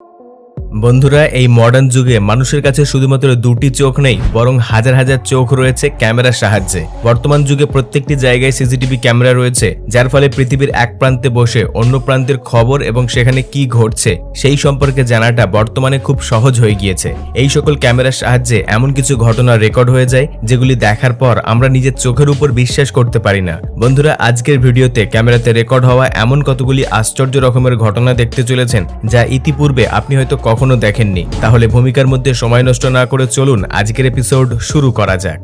you. বন্ধুরা, এই modern যুগে মানুষের কাছে শুধুমাত্র দুটি চোখ নেই, বরং হাজার হাজার চোখ রয়েছে ক্যামেরার সাহায্যে। বর্তমান যুগে প্রত্যেকটি জায়গায় সিসিটিভি ক্যামেরা রয়েছে, যার ফলে পৃথিবীর এক প্রান্তে বসে অন্য প্রান্তের খবর এবং সেখানে কি ঘটছে সেই সম্পর্কে জানাটা বর্তমানে খুব সহজ হয়ে গিয়েছে। এই সকল ক্যামেরার সাহায্যে এমন কিছু ঘটনা রেকর্ড হয়ে যায়, যেগুলি দেখার পর আমরা নিজের চোখের উপর বিশ্বাস করতে পারি না। বন্ধুরা, আজকের ভিডিওতে ক্যামেরাতে রেকর্ড হওয়া এমন কতগুলি আশ্চর্য রকমের ঘটনা দেখতে চলেছেন, যা ইতিপূর্বে আপনি হয়তো কখনো দেখেননি। তাহলে ভূমিকার মধ্যে সময় নষ্ট না করে চলুন আজকের এপিসোড শুরু করা যাক।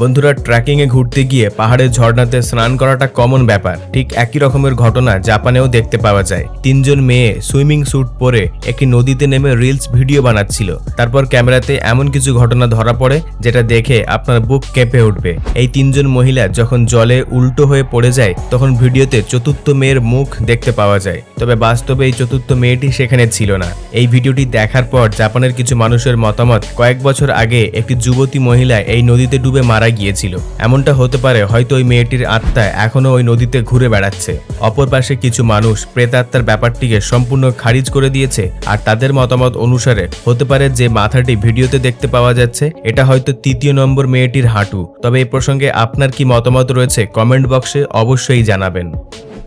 বন্ধুরা ট্রেকিংয়ে ঘুরতে গিয়ে পাহাড়ের ঝর্ণাতে স্নান করাটা কমন ব্যাপার। ঠিক একই রকমের ঘটনা জাপানেও দেখতে পাওয়া যায়। তিনজন মেয়ে সুইমিং স্যুট পরে একটি নদীতে নেমে রিলস ভিডিও বানাচ্ছিল। তারপর ক্যামেরাতে এমন কিছু ঘটনা ধরা পড়ে, যেটা দেখে আপনার বুক কেঁপে উঠবে। এই তিনজন মহিলা যখন জলে উল্টো হয়ে পড়ে যায়, তখন ভিডিওতে চতুর্থ মেয়ের মুখ দেখতে পাওয়া যায়। তবে বাস্তবে এই চতুর্থ মেয়েটি সেখানে ছিল না। এই ভিডিওটি দেখার পর জাপানের কিছু মানুষের মতামত, কয়েক বছর আগে একটি যুবতী মহিলা এই নদীতে ডুবে মারা গিয়েছিল। এমনটা হতে পারে হয়তো ওই মেয়েটির আত্মা এখনও ওই নদীতে ঘুরে বেড়াচ্ছে। অপর পাশে কিছু মানুষ প্রেতাত্মার ব্যাপারটিকে সম্পূর্ণ খারিজ করে দিয়েছে আর তাদের মতামত অনুসারে হতে পারে যে মাথাটি ভিডিওতে দেখতে পাওয়া যাচ্ছে, এটা হয়তো তৃতীয় নম্বর মেয়েটির হাঁটু। তবে এ প্রসঙ্গে আপনার কি মতামত রয়েছে কমেন্ট বক্সে অবশ্যই জানাবেন।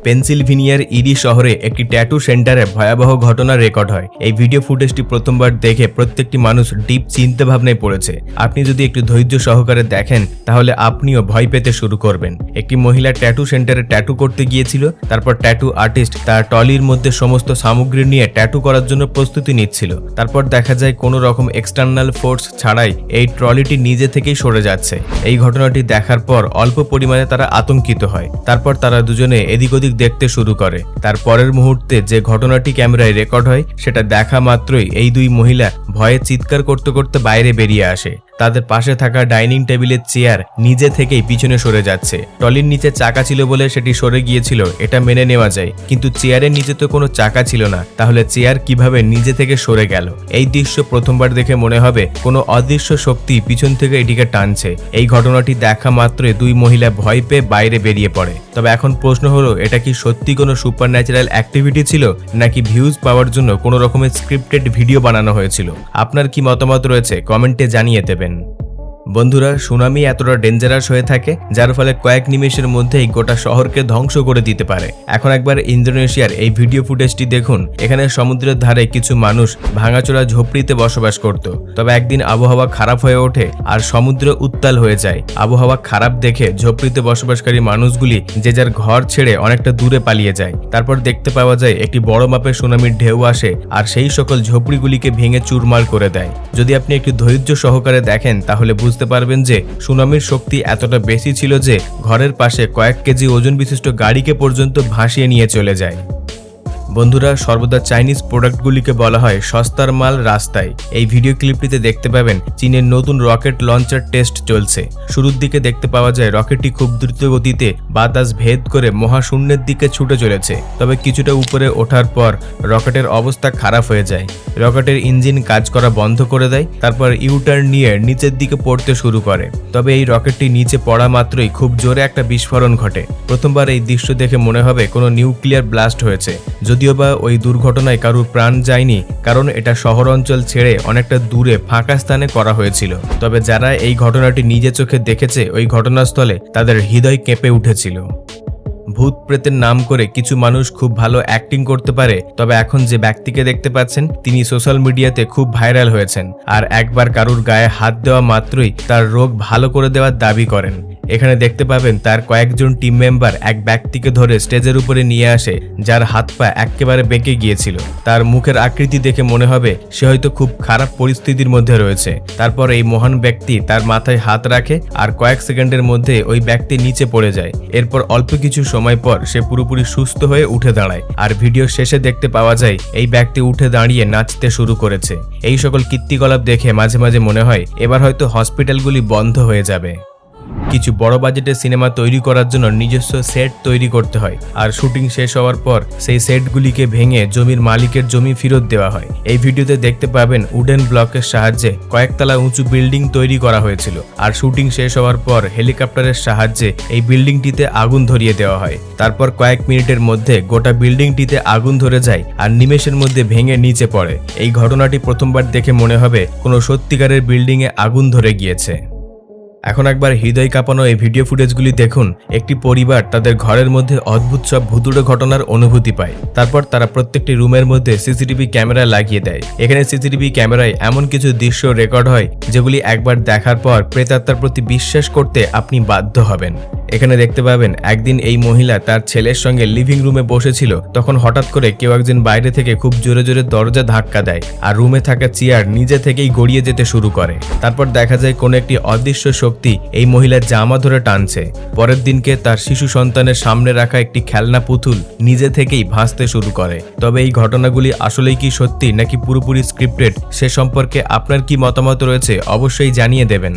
পেনসিলভেনিয়ার ইডি শহরে একটি ট্যাটু সেন্টারে ভয়াবহ ঘটনা রেকর্ড হয়। এই ভিডিও ফুটেজটি প্রথমবার দেখে প্রত্যেকটি মানুষ ডিপ চিন্তা ভাবনায় পড়েছে। আপনি যদি একটু ধৈর্য সহকারে দেখেন, তাহলে আপনিও ভয় পেতে শুরু করবেন। একটি মহিলা ট্যাটু সেন্টারে ট্যাটু করতে গিয়েছিল, তারপর ট্যাটু আর্টিস্ট তার টলির মধ্যে সমস্ত সামগ্রী নিয়ে ট্যাটু করার জন্য প্রস্তুতি নিচ্ছিল। তারপর দেখা যায় কোনো রকম এক্সটার্নাল ফোর্স ছাড়াই এই ট্রলিটি নিজে থেকেই সরে যাচ্ছে। এই ঘটনাটি দেখার পর অল্প পরিমাণে তারা আতঙ্কিত হয়। তারপর তারা দুজনে এদিক ওদিক দেখতে শুরু করে। তার পরের মুহূর্তে যে ঘটনাটি ক্যামেরায় রেকর্ড হয়, সেটা দেখা মাত্রই এই দুই মহিলা ভয়ে চিৎকার করতে করতে বাইরে বেরিয়ে আসে। তাদের পাশে থাকা ডাইনিং টেবিলের চেয়ার নিজে থেকেই পিছনে সরে যাচ্ছে। টলির নিচে চাকা ছিল বলে সেটি সরে গিয়েছিল, এটা মেনে নেওয়া যায়। কিন্তু চেয়ারের নিচে তো কোনো চাকা ছিল না, তাহলে চেয়ার কীভাবে নিজে থেকে সরে গেল? এই দৃশ্য প্রথমবার দেখে মনে হবে, কোনো অদৃশ্য শক্তি পিছন থেকে এটিকে টানছে। এই ঘটনাটি দেখা মাত্রই দুই মহিলা ভয় পেয়ে বাইরে বেরিয়ে পড়ে। তবে এখন প্রশ্ন হলো, এটা কি সত্যি কোনো সুপার ন্যাচারাল অ্যাক্টিভিটি ছিল, নাকি ভিউজ পাওয়ার জন্য কোনো রকমের স্ক্রিপ্টেড ভিডিও বানানো হয়েছিল? আপনার কি মতামত রয়েছে? কমেন্টে জানিয়ে দেবেন। বন্ধুরা, সুনামি এতটা ডেঞ্জারাস হয়ে থাকে, যার ফলে কয়েক নিমেষের মধ্যেই গোটা শহরকে ধ্বংস করে দিতে পারে। এখন একবার ইন্দোনেশিয়ার এই ভিডিও ফুটেজটি দেখুন, এখানে সমুদ্রের ধারে কিছু মানুষ ভাঙাচোরা ঝোপড়িতে বসবাস করত। তবে একদিন আবহাওয়া খারাপ হয়ে ওঠে আর সমুদ্র উত্তাল হয়ে যায়। আবহাওয়া খারাপ দেখে ঝোপড়িতে বসবাসকারী মানুষগুলি যে যার ঘর ছেড়ে অনেকটা দূরে পালিয়ে যায়। তারপর দেখতে পাওয়া যায়, একটি বড় মাপের সুনামির ঢেউ আসে আর সেই সকল ঝোপড়িগুলিকে ভেঙে চুরমার করে দেয়। যদি আপনি একটু ধৈর্য সহকারে দেখেন, তাহলে বুঝতে পারবেন যে সুনামির শক্তি এতটা বেশি ছিল যে ঘরের পাশে কয়েক কেজি ওজন বিশিষ্ট গাড়িকে পর্যন্ত ভাসিয়ে নিয়ে চলে যায়। বন্ধুরা, সর্বদা চাইনিজ প্রোডাক্টগুলিকে বলা হয় সস্তার মাল রাস্তায়। এই ভিডিও ক্লিপটিতে দেখতে পাবেন চীনের নতুন রকেট লঞ্চার টেস্ট চলছে। শুরুর দিকে দেখতে পাওয়া যায় রকেটটি খুব দ্রুত গতিতে বাতাস ভেদ করে মহাশূন্যের দিকে ছুটে চলেছে। তবে কিছুটা উপরে ওঠার পর রকেটের অবস্থা খারাপ হয়ে যায়। রকেটের ইঞ্জিন কাজ করা বন্ধ করে দেয়, তারপর ইউটার্ন নিয়ে নিচের দিকে পড়তে শুরু করে। তবে এই রকেটটি নিচে পড়া মাত্রই খুব জোরে একটা বিস্ফোরণ ঘটে। প্রথমবার এই দৃশ্য দেখে মনে হবে কোনো নিউক্লিয়ার ব্লাস্ট হয়েছে। যদিও বা ওই দুর্ঘটনায় কারুর প্রাণ যায়নি, কারণ এটা শহর অঞ্চল ছেড়ে অনেকটা দূরে ফাঁকা স্থানে করা হয়েছিল। তবে যারা এই ঘটনাটি নিজে চোখে দেখেছে, ওই ঘটনাস্থলে তাদের হৃদয় কেঁপে উঠেছিল। ভূত প্রেতের নাম করে কিছু মানুষ খুব ভালো অ্যাক্টিং করতে পারে, তবে এখন যে ব্যক্তিকে দেখতে পাচ্ছেন, তিনি সোশ্যাল মিডিয়াতে খুব ভাইরাল হয়েছেন। আর একবার কারুর গায়ে হাত দেওয়া মাত্রই তার রোগ ভালো করে দেওয়ার দাবি করেন। এখানে দেখতে পাবেন তার কয়েকজন টিম মেম্বার এক ব্যক্তিকে ধরে স্টেজের উপরে নিয়ে আসে, যার হাত পা একেবারে বেঁকে গিয়েছিল। তার মুখের আকৃতি দেখে মনে হবে সে হয়তো খুব খারাপ পরিস্থিতির মধ্যে রয়েছে। তারপর এই মহান ব্যক্তি তার মাথায় হাত রাখে আর কয়েক সেকেন্ডের মধ্যে ওই ব্যক্তি নিচে পড়ে যায়। এরপর অল্প কিছু সময় পর সে পুরোপুরি সুস্থ হয়ে উঠে দাঁড়ায়। আর ভিডিও শেষে দেখতে পাওয়া যায়, এই ব্যক্তি উঠে দাঁড়িয়ে নাচতে শুরু করেছে। এই সকল কীর্তিকলাপ দেখে মাঝে মাঝে মনে হয়, এবার হয়তো হসপিটালগুলি বন্ধ হয়ে যাবে। কিছু বড় বাজেটের সিনেমা তৈরি করার জন্য নিজস্ব সেট তৈরি করতে হয়। আর শুটিং শেষ হওয়ার পর সেই সেটগুলিকে ভেঙে জমির মালিকের জমি ফেরত দেওয়া হয়। এই ভিডিওতে দেখতে পাবেন উডেন ব্লকের সাহায্যে কয়েকতলা উঁচু বিল্ডিং তৈরি করা হয়েছিল। আর শুটিং শেষ হওয়ার পর হেলিকপ্টারের সাহায্যে এই বিল্ডিংটিতে আগুন ধরিয়ে দেওয়া হয়। তারপর কয়েক মিনিটের মধ্যে গোটা বিল্ডিংটিতে আগুন ধরে যায় আর নিমেষের মধ্যে ভেঙে নিচে পড়ে। এই ঘটনাটি প্রথমবার দেখে মনে হবে কোনো সত্যিকারের বিল্ডিংয়ে আগুন ধরে গিয়েছে। এখন একবার হৃদয় কাঁপানো এই ভিডিও ফুটেজগুলি দেখুন। একটি পরিবার তাদের ঘরের মধ্যে অদ্ভুত সব ভুতুড়ে ঘটনার অনুভূতি পায়। তারপর তারা প্রত্যেকটি রুমের মধ্যে সিসিটিভি ক্যামেরা লাগিয়ে দেয়। এখানে সিসিটিভি ক্যামেরায় এমন কিছু দৃশ্য রেকর্ড হয়, যেগুলি একবার দেখার পর প্রেতাত্মার প্রতি বিশ্বাস করতে আপনি বাধ্য হবেন। এখানে দেখতে পাবেন, একদিন এই মহিলা তার ছেলের সঙ্গে লিভিং রুমে বসেছিল। তখন হঠাৎ করে কেউ একজন বাইরে থেকে খুব জোরে জোরে দরজা ধাক্কা দেয়, আর রুমে থাকা চেয়ার নিজে থেকেই গড়িয়ে যেতে শুরু করে। তারপর দেখা যায় কোনো একটি অদৃশ্য শক্তি এই মহিলার জামা ধরে টানছে। পরের দিনকে তার শিশু সন্তানের সামনে রাখা একটি খেলনা পুতুল নিজে থেকেই ভাসতে শুরু করে। তবে এই ঘটনাগুলি আসলেই কি সত্যি নাকি পুরোপুরি স্ক্রিপ্টেড সে সম্পর্কে আপনার কি মতামত রয়েছে অবশ্যই জানিয়ে দেবেন।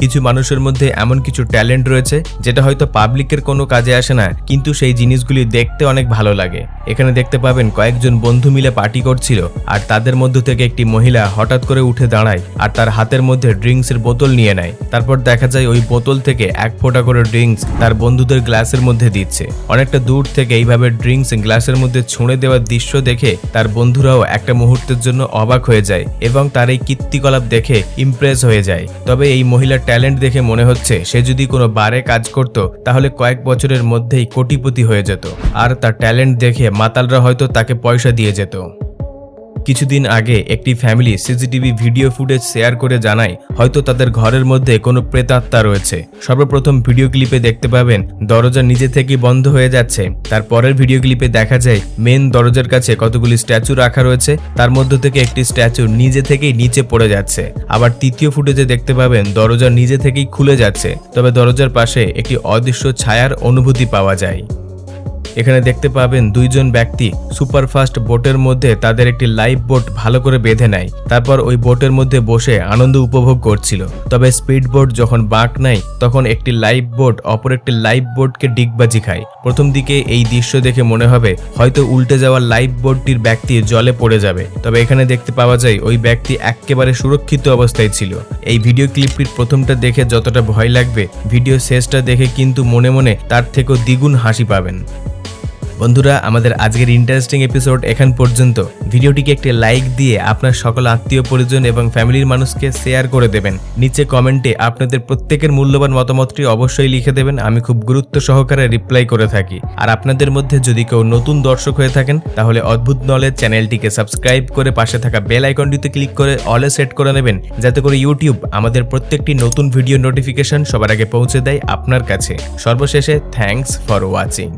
কিছু মানুষের মধ্যে এমন কিছু ট্যালেন্ট রয়েছে, যেটা হয়তো পাবলিকের কোনো কাজে আসে না, কিন্তু সেই জিনিসগুলি দেখতে অনেক ভালো লাগে। এখানে দেখতে পাবেন কয়েকজন বন্ধু মিলে পার্টি করছিল, আর তাদের মধ্য থেকে একটি মহিলা হঠাৎ করে উঠে দাঁড়ায়, আর তার হাতের মধ্যে ড্রিঙ্কসের বোতল নিয়ে নেয়। তারপর দেখা যায় ওই বোতল থেকে এক ফোঁটা করে ড্রিঙ্কস তার বন্ধুদের গ্লাসের মধ্যে দিচ্ছে। অনেকটা দূর থেকে এইভাবে ড্রিঙ্কস গ্লাসের মধ্যে ছুঁড়ে দেওয়ার দৃশ্য দেখে তার বন্ধুরাও একটা মুহূর্তের জন্য অবাক হয়ে যায়, এবং তার এই কীর্তিকলাপ দেখে ইমপ্রেস হয়ে যায়। তবে এই মহিলার ট্যালেন্ট দেখে মনে হচ্ছে, সে যদি কোনো বারে কাজ করত, তাহলে কয়েক বছরের মধ্যেই কোটিপতি হয়ে যেত। আর তার ট্যালেন্ট দেখে মাতালরা হয়তো তাকে পয়সা দিয়ে যেত। কিছুদিন আগে একটি family CCTV video footage share করে জানায়, হয়তো তাদের ঘরের মধ্যে কোনো প্রেতাত্মা রয়েছে। সর্বপ্রথম ভিডিও ক্লিপে দেখতে পাবেন, দরজা নিজে থেকেই বন্ধ হয়ে যাচ্ছে। তার পরের ভিডিও ক্লিপে দেখা যায় মেন দরজার কাছে কতগুলি স্ট্যাচু রাখা রয়েছে, তার মধ্য থেকে একটি স্ট্যাচু নিজে থেকেই নিচে পড়ে যাচ্ছে। আবার তৃতীয় ফুটেজে দেখতে পাবেন, দরজা নিজে থেকেই খুলে যাচ্ছে। তবে দরজার পাশে একটি অদৃশ্য ছায়ার অনুভূতি পাওয়া যায়। এখানে দেখতে পাবেন দুইজন ব্যক্তি সুপারফাস্ট বোটের মধ্যে তাদের একটি লাইফ বোট ভালো করে বেঁধে নেয়। তারপর ওই বোটের মধ্যে বসে আনন্দ উপভোগ করছিল। তবে স্পিড বোট যখন বাঁক নেয়, তখন একটি লাইফ বোট অপর একটি লাইফ বোটকে ডিগবাজি খায়। প্রথম দিকে এই দৃশ্য দেখে মনে হবে হয়তো উল্টে যাওয়া লাইফ বোর্ডটির ব্যক্তি জলে পড়ে যাবে। তবে এখানে দেখতে পাওয়া যায় ওই ব্যক্তি একেবারে সুরক্ষিত অবস্থায় ছিল। এই ভিডিও ক্লিপটির প্রথমটা দেখে যতটা ভয় লাগবে, ভিডিও শেষটা দেখে কিন্তু মনে মনে তার থেকেও দ্বিগুণ হাসি পাবেন। বন্ধুরা, আমাদের আজকের ইন্টারেস্টিং এপিসোড এখান পর্যন্ত। ভিডিওটিকে একটি লাইক দিয়ে আপনার সকল আত্মীয় পরিজন এবং ফ্যামিলির মানুষকে শেয়ার করে দেবেন। নিচে কমেন্টে আপনাদের প্রত্যেকের মূল্যবান মতামতটি অবশ্যই লিখে দেবেন। আমি খুব গুরুত্ব সহকারে রিপ্লাই করে থাকি। আর আপনাদের মধ্যে যদি কেউ নতুন দর্শক হয়ে থাকেন, তাহলে অদ্ভুত নলেজ চ্যানেলটিকে সাবস্ক্রাইব করে পাশে থাকা বেল আইকনটিতে ক্লিক করে অলে সেট করে নেবেন। যাতে করে ইউটিউব আমাদের প্রত্যেকটি নতুন ভিডিও নোটিফিকেশন সবার আগে পৌঁছে দেয় আপনার কাছে। সর্বশেষে থ্যাঙ্কস ফর ওয়াচিং